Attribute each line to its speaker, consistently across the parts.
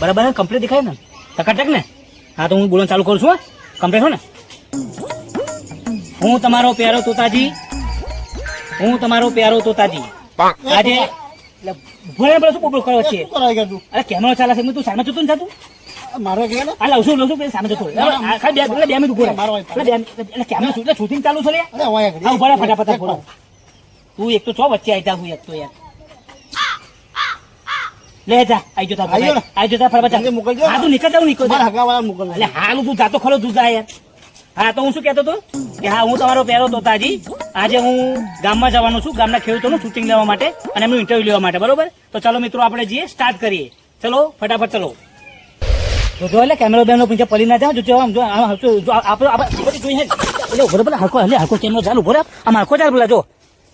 Speaker 1: બરાબર કમ્પ્લીટ દેખાય ને? ટકાટક ને? હા તો હું બોલવાનું ચાલુ કરું છું હા. કમ્પ્લીટ હો ને? હું તમારો પ્યારો તોતાજી. હું તમારો પ્યારો તોતાજી. આજે ભૂલે ભોળે શું બોબડો કરો છે? અરે કેમેરો ચાલે છે તું સામે જતો ને તું.
Speaker 2: મારો કે
Speaker 1: આ લઉં છું લઉં છું સામે જતો રહે. અરે, આ ખાલી બે બે મિનિટ ઊભો
Speaker 2: મારો.
Speaker 1: એટલે કેમેરો ચાલુ છે લે
Speaker 2: અરે
Speaker 1: ઊભા ફટાફટ તું એક તો છો વચ્ચે આવી જા હું એક તો યાર. લે જા આઈ જતા
Speaker 2: આઈ
Speaker 1: આઈ જતા ફટાફટ
Speaker 2: જલ્દી મોકલજો ને.
Speaker 1: હા તું નીકળ જા હું નીકળ જા.
Speaker 2: હગાવાળાને મોકલજો.
Speaker 1: એટલે હાલ તું જાતો ખરો તું જા યાર. હા તો હું શું કહેતો હતો? કે હા હું તમારો પહેરો તોતાજી આજે હું ગામમાં જવાનો છું ગામના ખેડૂતોનું શૂટિંગ લેવા માટે અને એમનું ઇન્ટરવ્યુ લેવા માટે બરોબર? તો ચલો મિત્રો આપણે જઈએ સ્ટાર્ટ કરીએ. ચલો ફટાફટ ચલો. જો જો એટલે કેમેરો બેનો પીછે પડી ના જાવ જો જો આમ જો આમ જો આપણે આપણે જોઈએ એટલે ઊભો પેલા હલકો એટલે હલકો કેમેરો ચાલુ ઊભો રહે. આમ હલકો ચાલ પેલા જો.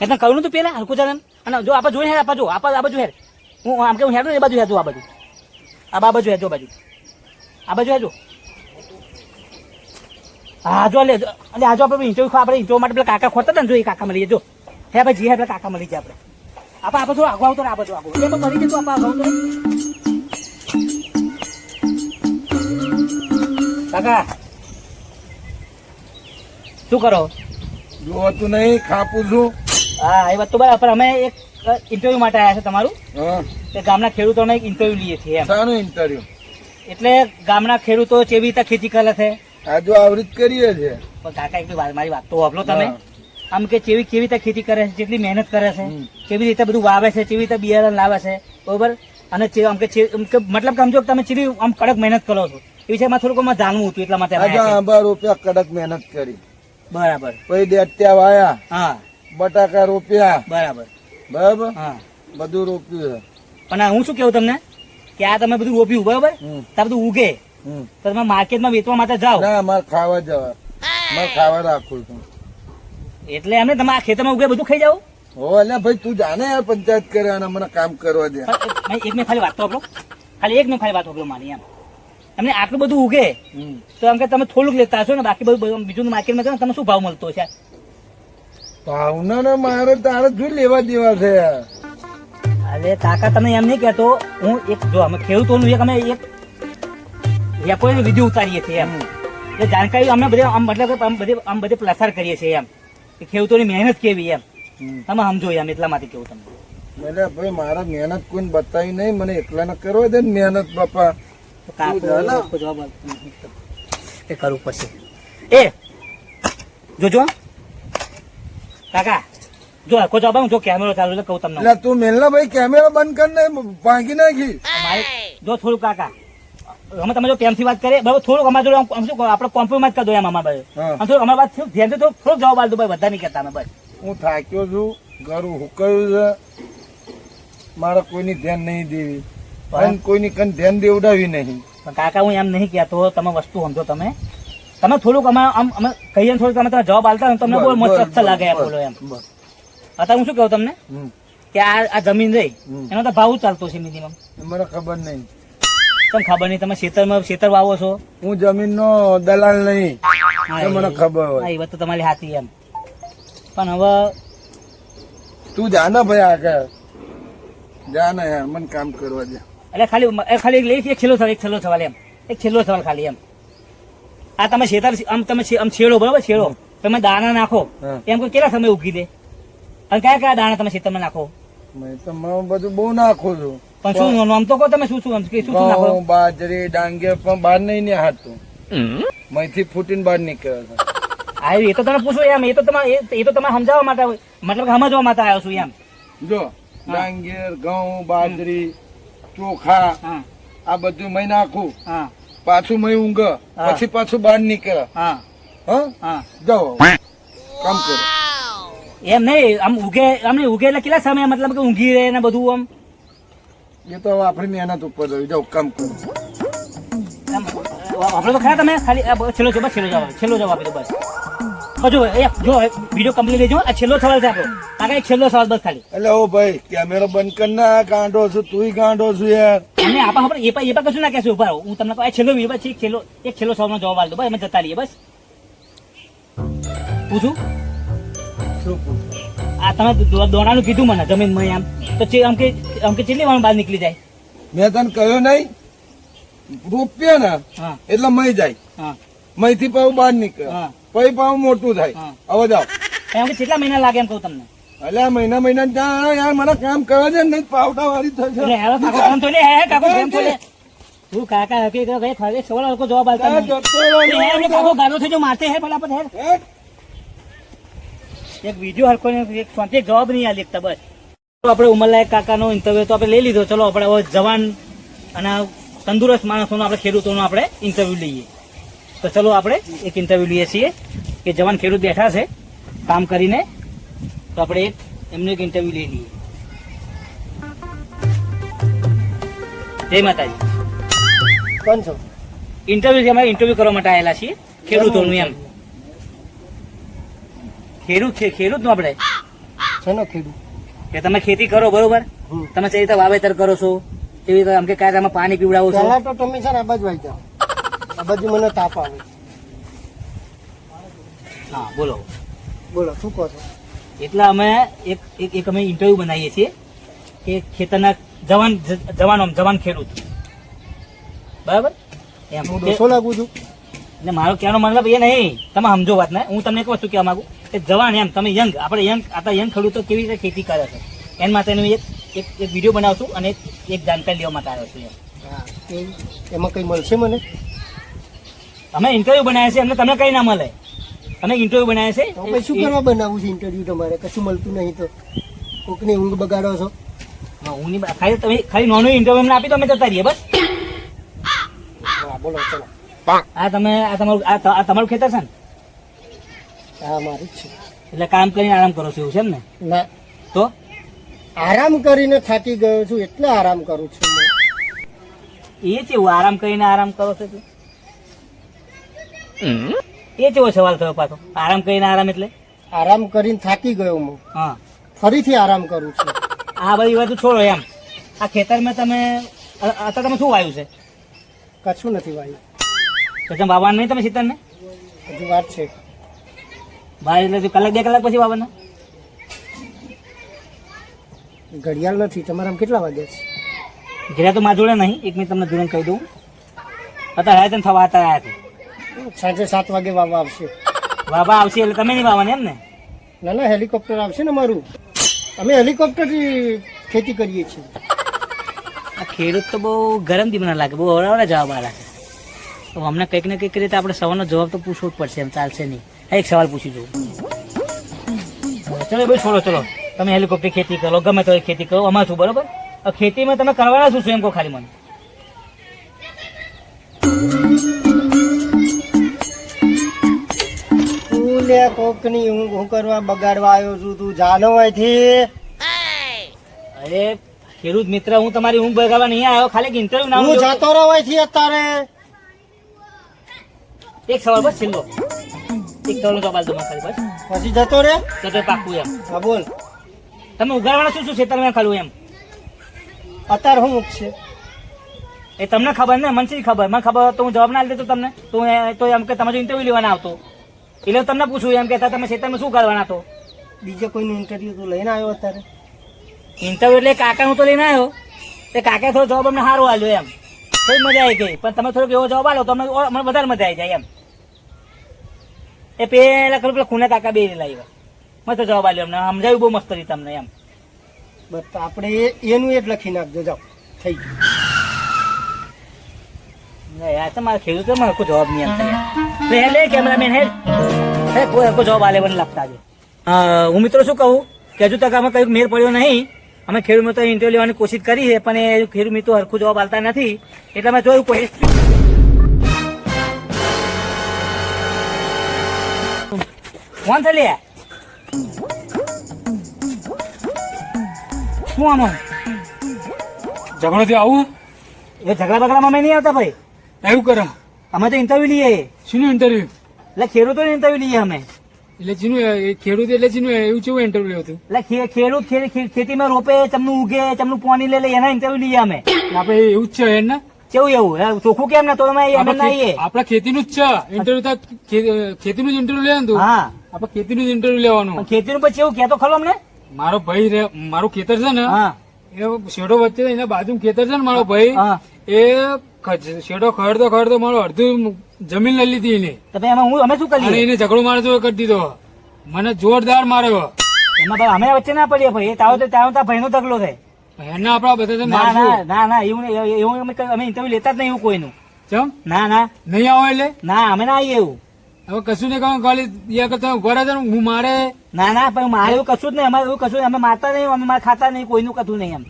Speaker 1: એટલે કહ્યું તો પેલા હલકો ચાલ અને જો આપણે જોઈએ આપણે જો આપણે આ બાજુ હેર હું આમ કે હું હેડું એ બાજુ હેર આ બાજુ. આ બા બાજુ હેજો બાજુ. આ બાજુ હેજો હા જો લે અને આજો આપણે ઈંચો આપણે ઈંચો માટે પેલા કાકા ખોરતા હતા ને જો એ કાકા મળી જો. હે ભાઈ જી હે પેલા કાકા મળી જાય આપણે. આપણે આ બધું આગળ આવતો ને આ બધું આગળ એમાં મળી જાય આપણે આગળ આવતો કાકા શું કરો?
Speaker 3: જોવાતું નહીં ખાપું છું.
Speaker 1: હા એ વાત તો બરાબર પણ અમે એક ઇન્ટરવ્યુ માટે આવ્યા છે તમારું? તે ગામના ખેડૂતોને એક ઇન્ટરવ્યુ લઈએ છીએ એમ.
Speaker 3: શાનું ઇન્ટરવ્યુ
Speaker 1: એટલે ગામના ખેડૂતો કેવી રીતે ખેતી કરે છે?
Speaker 3: આજુ આવૃત કરીએ છે.
Speaker 1: પણ કાકા એક વાત- મારી વાત તો વાપરો તમે. આમ કે કેવી કેવી રીતે ખેતી કરે છે જેટલી મહેનત કરે છે કેવી રીતે બધું વાવે છે કેવી રીતે બિયારણ લાવે છે બરોબર? અને આમ કે મતલબ કે આમ તમે ચીલી આમ કડક મહેનત કરો છો એ વિષયમાં થોડુંક અમારે જાણવું હતું એટલા માટે અમે
Speaker 3: રોપ્યા કડક મહેનત કરી.
Speaker 1: બરાબર.
Speaker 3: પછી દેટ્યા વાયા
Speaker 1: હા.
Speaker 3: બટાકા રૂપિયા.
Speaker 1: બરાબર.
Speaker 3: બરાબર?
Speaker 1: હા.
Speaker 3: બધું રોપ્યું છે.
Speaker 1: પણ હું શું કેવું તમને? કે આ તમે બધું રોપ્યું બરાબર? તાર બધું ઉગે. તો તમે માર્કેટમાં વેચવા માટે જાઓ.
Speaker 3: ના મારે ખાવા જવા. મારે ખાવા રાખું છું.
Speaker 1: એટલે એમને તમે આ ખેતરમાં ઉગે બધું ખાઈ જાઓ?
Speaker 3: હો એટલે ભાઈ તું જાને યાર પંચાયત કરે અને મને કામ કરવા દે.
Speaker 1: એક મેં ખાલી વાત તો આપણો ખાલી એક મેં ખાલી વાત આપણો મારી એમ. એમને આટલું બધું ઉગે તો એમ કે તમે થોડુંક લેતા હશો ને બાકી બધું બીજું માર્કેટમાં તમે શું ભાવ મળતો છે
Speaker 3: ભાવના ને મારે તારે શું લેવા દેવા છે.
Speaker 1: અરે કાકા તમે એમ નહીં કહેતો હું એક જો અમે ખેડૂતોનું એક અમે એક વેપારીનો વિધિ ઉતારીએ છીએ એમ. એટલે જાણકારી અમે બધે આમ મતલબ આમ બધે આમ બધે પ્રસાર કરીએ છીએ એમ. કે ખેડૂતોની મહેનત કેવી એમ. તમે સમજો એમ એટલા માટે કેવું તમને.
Speaker 3: એટલે ભાઈ મારા મહેનત કોઈને બતાવી નહીં મને એકલાને કરવા દે ને મહેનત બાપા.
Speaker 1: એ કરવું પડશે એ જોજો. કાકા જો આખો જવાબ આપો, જો કેમેરો ચાલુ એટલે કહું તમને.
Speaker 3: એટલે તું મેલના ભાઈ કેમેરા બંધ કરી ને ભાંગી નાખી.
Speaker 1: જો થોડું કાકા અમે તમે જો પ્રેમથી વાત કરીએ. બરાબર થોડુંક અમારે જોડે શું આપણે કોમ્પ્રોમાઇઝ કરી દો એમ અમારા ભાઈ
Speaker 3: હા.
Speaker 1: થોડુંક અમારી વાત ધ્યાનથી થોડુંક થોડુંક જવાબ આપી ભાઈ બધા નહીં કહેતા અમે બસ.
Speaker 3: હું થાક્યો છું ઘર હુકાયું છે. મારે કોઈની ધ્યાન નહીં દેવી. અને કોઈની કન ધ્યાન દેવડાવી નહીં.
Speaker 1: કાકા હું એમ નહીં કહેતો તમે વસ્તુ સમજો તમે. તમે થોડુંક અમે આમ અમે કહીએ ને થોડુંક તમે તમે જવાબ આપતા તમને બહુ મસ્ત
Speaker 3: બસ,
Speaker 1: લાગે એમ બોલો એમ. અત્યારે હું શું કહું તમને? કે આ આ જમીન રહી. એનો તો ભાવ ચાલતો છે મિનિમમ
Speaker 3: મને ખબર નહીં.
Speaker 1: તમને ખબર નહીં તમે ખેતરમાં ખેતર વાવો છો?
Speaker 3: હું જમીનનો દલાલ નહીં. મને ખબર હોય.
Speaker 1: એ વાત તો તમારી હાથી એમ. પણ હવે
Speaker 3: તું જા ને ભાઈ આગળ. જાને યાર મને કામ કરવા દે.
Speaker 1: એટલે ખાલી ખાલી એક એક છેલ્લો સવાલ એક છેલ્લો સવાલ એમ. એક છેલ્લો સવાલ ખાલી એમ. આ તમે ખેતર આમ તમે આમ છેડો બરોબર? છેડો. તમે દાણા નાખો. એમ કોઈ કેટલા સમય ઉગી દે? અને કયા કયા દાણા તમે ખેતરમાં નાખો?
Speaker 3: મેં બધું બહુ નાખો છો.
Speaker 1: પણ શું નામ તો કહો તમે શું શું શું શું નાખો?
Speaker 3: બાજરી ડાંગર પણ બહાર નહીં ને હાથું મહીથી ફૂટીને બહાર નીકળ્યો છે.
Speaker 1: આ એ તો તમે પૂછો એમ એ તો તમારે એ- તો તમે સમજાવવા માટે મતલબ સમજવા માટે આવ્યો છું એમ.
Speaker 3: જો ડાંગર ઘઉં બાજરી ચોખા
Speaker 1: હા.
Speaker 3: આ બધું મહી નાખું.
Speaker 1: હા.
Speaker 3: પાછું મય ઊંઘ. પછી પાછું બહાર નીકળે.
Speaker 1: હા.
Speaker 3: હા?
Speaker 1: હા.
Speaker 3: જાઓ. કામ કરો.
Speaker 1: એમ નહીં આમ ઉગે આમ નહીં ઉગે એટલે કેટલા સમય મતલબ કે ઊંઘી રહે ને બધું આમ?
Speaker 3: એ તો આપણી મહેનત ઉપર રહ્યું જાઓ કામ કરો.
Speaker 1: આપણે તો ખરા તમે? ખાલી છેલ્લો જવાબ છેલ્લો જવાબ છેલ્લો જવાબ આપી દો બસ. હજુ જો વીડિયો કમ્પ્લીટ લેજો આ છેલ્લો સવાલ છે આપણો. કાકા એક છેલ્લો સવાલ બસ ખાલી.
Speaker 3: એટલે ઓ ભાઈ કેમેરો બંધ કર ના ગાંડો છું તુંય ગાંડો છું યાર.
Speaker 1: અને આપા આપણે એ પણ એ પણ કશું ના કહેશું ઊભા હું તમને કહું આ છેલ્લો વીડિયો પછી એક છેલ્લો એક છેલ્લો સવાલનો જવાબ આલ દો બસ અમે જતા રહીએ બસ. પૂછું?
Speaker 3: શું પૂછું?
Speaker 1: આ તમે દોડાનું કીધું મને જમીનમાં આમ. તો આમ કે આમ કે કેટલી વાર બહાર નીકળી જાય?
Speaker 3: મેં તને કહ્યું નહીં રૂપિયા ને
Speaker 1: હા.
Speaker 3: એટલે મય જાય.
Speaker 1: હા.
Speaker 3: મયથી પાછું બહાર નીકળે.
Speaker 1: હા.
Speaker 3: પછી પાછું મોટું થાય. હવે જાઓ.
Speaker 1: એમ કે કેટલા મહિના લાગે એમ કહું તમને?
Speaker 3: એટલે મહિના મહિના ત્યાં યાર મને કામ કરે છે નહીં પાવટા વાળી થશે.
Speaker 1: તો કાકો હકી તો ભાઈ ખરે સવાલ લોકો જવાબ આલતા
Speaker 3: ત્યાં
Speaker 1: નહીં. કાકો ગાળો થઈ જો મારતે હે ભલા પણ હે? એક વીડિયો હરકો ને એક શાંતિ જવાબ નહીં આલી શકતા બસ આપણે ઉમરલાયક કાકાનો ઇન્ટરવ્યુ તો આપણે લઈ લીધો. ચલો આપણે જવાન અને તંદુરસ્ત માણસોનો આપણે ખેડૂતોનો આપણે ઇન્ટરવ્યુ લઈએ. તો ચલો આપણે એક ઇન્ટરવ્યુ લઈએ છીએ કે જવાન ખેડૂત બેઠા છે કામ કરીને. તો આપણે એક એમનું એક ઇન્ટરવ્યુ લઈ લઈએ. જય માતાજી.
Speaker 2: કોણ છો?
Speaker 1: ઇન્ટરવ્યુ અમે ઇન્ટરવ્યુ કરવા માટે આવેલા છીએ ખેડૂતોનું એમ. ખેડૂત છે ખેડૂતનું આપણે.
Speaker 2: શેનો ખેડૂત?
Speaker 1: કે તમે ખેતી કરો બરોબર. તમે કઈ રીતે વાવેતર કરો છો? એવી રીતે આમ કે કાયદામાં પાણી પીવડાવો છો?
Speaker 2: તો તમે છે ને આ બાજુ આવી જાઓ. આ બધું મને તાપ આવે
Speaker 1: હા બોલો.
Speaker 2: બોલો શું કહો છો?
Speaker 1: એટલે અમે એક એક એક અમે ઇન્ટરવ્યુ બનાવીએ છીએ કે ખેતરના જવાન જવાનો જવાન ખેડૂત. બરાબર? એમ.
Speaker 2: હું લાગું લાગુ છું.
Speaker 1: એટલે મારો કહેવાનો મતલબ એ નહીં. તમે સમજો વાત ને હું તમને એક વસ્તુ કહેવા માંગુ કે જવાન એમ તમે યંગ આપણે યંગ આપણા યંગ ખેડૂતો કેવી રીતે ખેતી કરે છે? એના માટેનું એક એક એક વીડિયો બનાવશું અને એક જાણકારી લેવા માટે આવ્યો છું એમ
Speaker 2: એમાં કંઈ મળશે મને?
Speaker 1: અમે ઇન્ટરવ્યુ બનાવ્યા છે એમને તમને કઈ ના મળે. અમે ઇન્ટરવ્યુ બનાવ્યા
Speaker 2: તો પછી શું
Speaker 1: છે
Speaker 2: કરવા બનાવવું છે ઇન્ટરવ્યુ તમારે? કશું મળતું નહીં તો. કોકની ઊંઘ બગાડો છો.
Speaker 1: હા, હું નહીં ખાલી તમે ખાલી નોનું ઇન્ટરવ્યુ એમને આપી તો અમે જતા રહીએ બસ.
Speaker 2: બોલો ચલો.
Speaker 1: આ તમે આ તમારું આ તમારું ખેતર છે ને?
Speaker 2: હા મારું જ છે.
Speaker 1: એટલે કામ કરીને આરામ કરો છો એવું છે એમ ને.
Speaker 2: ના
Speaker 1: તો?
Speaker 2: આરામ કરીને થાકી ગયો છું એટલે આરામ કરું છું. હું.
Speaker 1: એ કેવું આરામ કરીને આરામ કરો છો તું? એ કેવો સવાલ થયો પાછો? આરામ કરીને આરામ એટલે?
Speaker 2: આરામ કરીને થાકી ગયો હું.
Speaker 1: હા.
Speaker 2: ફરીથી આરામ કરું છું.
Speaker 1: આ બધી બધું છોડો એમ. આ ખેતરમાં તમે અત્યારે તમે શું વાવ્યું છે?
Speaker 2: કશું નથી
Speaker 1: વાયું. તમે વાવવાનું નહીં તમે ખેતરને
Speaker 2: હજુ વાત છે.
Speaker 1: ભાઈ એટલે કલાક બે કલાક પછી વાવવાના?
Speaker 2: ઘડિયાળ નથી. તમારામાં કેટલા વાગ્યા છે?
Speaker 1: ઘેરા તો મારા જોડે નહીં. એક મિનિટ તમને જોડે કહી દઉં. અત્યારે હાય થવા હતા આવ્યા છે.
Speaker 2: સાંજે સાત વાગે વાવા આવશે.
Speaker 1: વાવા આવશે એટલે તમે નહીં વાવવાના એમ ને?
Speaker 2: ના ના હેલિકોપ્ટર આવશે ને મારું અમે હેલિકોપ્ટરથી ખેતી કરીએ છીએ.
Speaker 1: આ ખેડૂત તો બહુ ગરમ મને લાગે બહુ અવડાવડા જવાબ આલે છે. તો અમને કંઈક ને કંઈક રીતે આપણે સવારનો જવાબ તો પૂછવો જ પડશે એમ ચાલશે નહીં. એક સવાલ પૂછી જોઉં. ચલો ભાઈ છોડો ચલો. તમે હેલિકોપ્ટર ખેતી કરો ગમે તો ખેતી કરો અમારું બરોબર? ખેતીમાં તમે કરવાના શું છો એમ કહો ખાલી મને.
Speaker 2: લે કોકની ઊંઘ હું કરવા બગાડવા આવ્યો છું તું જાનો અહીંથી.
Speaker 1: અરે ખેડૂત મિત્ર હું તમારી ઊંઘ બગાડવા નહીં આવ્યો ખાલી ઇન્ટરવ્યુ ના
Speaker 2: હું જતો. રહો અહીંથી અત્યારે.
Speaker 1: એક સવાલ બસ છેલ્લો. એક સવાલ સવાલ તમારે ખાલી બસ.
Speaker 2: પછી જતો રે?
Speaker 1: તો પાકું એમ.
Speaker 2: હા બોલ.
Speaker 1: તમે ઉગાડવાના શું શું છે તમે ખાલું એમ?
Speaker 2: અત્યારે હું ઊંઘ છે.
Speaker 1: એ તમને ખબર ને મને શી ખબર? મને ખબર તો હું જવાબ ના લીધો તમને. તો તો એમ કે તમે ઇન્ટરવ્યુ લેવાના આવતો. એટલે તમને પૂછું એમ કેતા તમે ખેતરમાં શું કરવાના તો?
Speaker 2: બીજે કોઈનું ઇન્ટરવ્યુ તું લઈને આવ્યો અત્યારે.
Speaker 1: ઇન્ટરવ્યુ એટલે કાકા હું તો લઈને આવ્યો. તે કાકા થોડો જવાબ અમને સારો આવ્યો એમ. તો મજા આવી ગઈ પણ તમે થોડોક એવો જવાબ આલો તો અમને અમને વધારે મજા આવી જાય એમ. એ પેલા ખરું પેલા ખૂને કાકા બે લાવ્યા મસ્ત જવાબ આવ્યો અમને. સમજાવ્યું બહુ મસ્ત રીતે તમને એમ.
Speaker 2: બસ આપણે એ- એનું એ જ લખી નાખજો. જાઓ. થઈ ગયું.
Speaker 1: યાર તમારે ખેડૂતો મને કોઈ જવાબ નહીં આપતા યાર. લે કેમેરામેન હેડ હે કોઈ હકો જવાબ આલે મને લાગતા છે. હું મિત્રો શું કહું? કે હજુ તક અમે કઈ મેર પડ્યો નહીં. અમે ખેડૂત મિત્રો ઇન્ટરવ્યુ લેવાની કોશિશ કરી છે પણ એ ખેડૂત મિત્રો હરખું જવાબ આલતા નથી. એટલે અમે જોયું કોઈ કોણ છે લે? શું આમાં
Speaker 4: ઝઘડો થી આવું?
Speaker 1: એ ઝઘડા બગડામાં અમે નહીં આવતા ભાઈ.
Speaker 4: એવું કરો.
Speaker 1: અમે તો ઇન્ટરવ્યુ લઈએ.
Speaker 4: શીનું ઇન્ટરવ્યુ
Speaker 1: એટલે ખેડૂતો ઇન્ટરવ્યુ લઈએ અમે.
Speaker 4: એટલે જીનું ખેડૂત એટલે જીનું એવું કેવું ઇન્ટરવ્યુ હતું
Speaker 1: એટલે ખેડૂત ખેતીમાં રોપે તમને ઉગે તમને પાણી લે લે એના ઇન્ટરવ્યુ લઈએ અમે.
Speaker 4: આપણે એવું જ છે એમ ને
Speaker 1: કેવું એવું? ચોખ્ખું કેમ ને? તો અમે ના
Speaker 4: ખેતીનું જ છે. ઇન્ટરવ્યુ ખેતીનું જ ઇન્ટરવ્યુ લેવાનું હતું
Speaker 1: હા.
Speaker 4: આપણે ખેતીનું જ ઇન્ટરવ્યુ લેવાનું.
Speaker 1: ખેતીનું પછી એવું કેતો ખરો અમને?
Speaker 4: મારો ભાઈ રે મારું ખેતર છે ને
Speaker 1: હા.
Speaker 4: એ શેડો વચ્ચે એના બાજુ ખેતર છે ને મારો ભાઈ
Speaker 1: હા.
Speaker 4: એ શેડો ખરતો ખરતો મારો અડધું જમીન લઈ લીધી એને.
Speaker 1: તમે એમાં હું અમે શું કરી?
Speaker 4: એને ઝઘડો મારે તો કરી દીધો. મને જોરદાર માર્યો.
Speaker 1: એમાં ભાઈ અમે વચ્ચે ના પડીએ ભાઈ. તાવ તો તાવ તા ભાઈનો તગલો થાય.
Speaker 4: એના આપડા બધા
Speaker 1: ના ના ના એવું એવું અમે અમે ઇન્ટરવ્યુ લેતા જ નહીં એવું કોઈનું.
Speaker 4: ચમ?
Speaker 1: ના ના.
Speaker 4: નહીં આવો એટલે?
Speaker 1: ના અમે ના આવીએ એવું.
Speaker 4: હવે કશું નહીં કહું ખાલી એ કરતા ઊભા હું મારે.
Speaker 1: ના ના પણ મારે એવું કશું જ નહીં. અમારે એવું કશું. અમે મારતા નહીં અમે મારે ખાતા નહીં કોઈનું કશું નહીં એમ.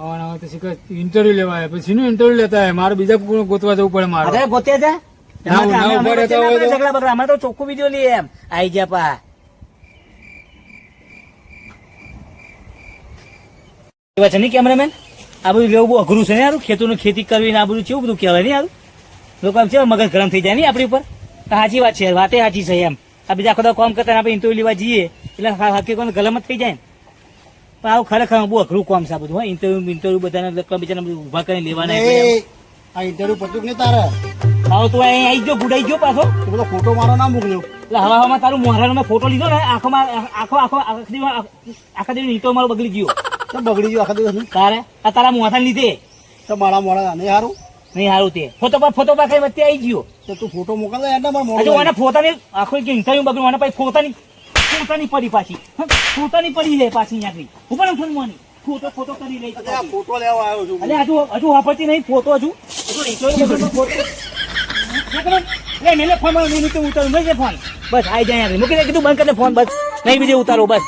Speaker 4: આવવાના તો શીખર ઇન્ટરવ્યુ લેવા આવે પછી નું ઇન્ટરવ્યુ લેતા હોય? મારે બીજા કોઈ ગોતવા જવું પડે મારે.
Speaker 1: અરે
Speaker 4: ના,
Speaker 1: અમે-
Speaker 4: તો.
Speaker 1: ઝઘડા બગડા. અમે તો ચોખ્ખું વીડિયો લઈએ એમ. આઈ ગયા પા. એવા છે નહીં કેમેરામેન આ બધું લેવું બહુ અઘરું છે ને યાર. ખેતરનું ખેતી કરવી ને આ બધું કેવું બધું કહેવાય નહીં યાર? લોકો આમ છે મગજ ગરમ થઈ જાય નહીં આપણી ઉપર? સાચી વાત છે વાતે સાચી છે એમ. આ બીજા આખો કામ કરતા આપણે ઇન્ટરવ્યુ લેવા જઈએ એટલે હકીકત ગલમ જ થઈ જાય ને. પણ આવું ખરેખર બહુ અઘરું કામ છે બધું ઇન્ટરવ્યુ ઇન્ટરવ્યુ બધાને લખવા બીજાને બધું ઊભા કરીને લેવાના
Speaker 2: આ ઇન્ટરવ્યુ પતું ને તારે?
Speaker 1: આવો તું અહીં આવી ગયો ગુડાઈ ગયો પાછો.
Speaker 2: બધો ફોટો મારો ના મોકલ્યો
Speaker 1: એટલે હવા હવામાં તારું મોહરાનો મેં ફોટો લીધો ને આખોમાં આખો આખો આખા દિવસ નીતો મારો બગડી ગયો.
Speaker 2: તો બગડી ગયો આખા દિવસ
Speaker 1: તારે આ તારા મોથા લીધે.
Speaker 2: તો મારા મોડા નહીં સારું
Speaker 1: નહીં સારું તે. ફોટો પર ફોટો પર વચ્ચે આવી ગયો.
Speaker 2: તો તું ફોટો મોકલ એટલે મારે
Speaker 1: હજુ
Speaker 2: મોડું
Speaker 1: ફોટાની આખો ઇન્ટરવ્યુ બગડ્યું મને પછી ફોટાની ફોટાની પડી પાછી? ફોટાની પડી લે પાછી ત્યાંથી હું પણ ફોન મોની ફોટો ફોટો કરી લઈ.
Speaker 2: ફોટો લેવા આવ્યો છું
Speaker 1: અલે હજુ હજુ વાપરતી નહીં ફોટો હજુ. મેલે ફોન મારો નહીં ઉતારું. નહીં ફોન. બસ આઈ જાય યાર મૂકી દે કીધું બંધ કરી ફોન બસ. નહીં બીજે ઉતારો બસ.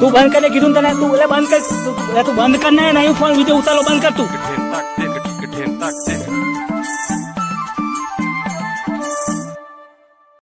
Speaker 1: તું બંધ કરી દે કીધું તને તું એટલે બંધ કર. તું તું બંધ કર ને નહીં ફોન બીજે ઉતારો બંધ કર તું.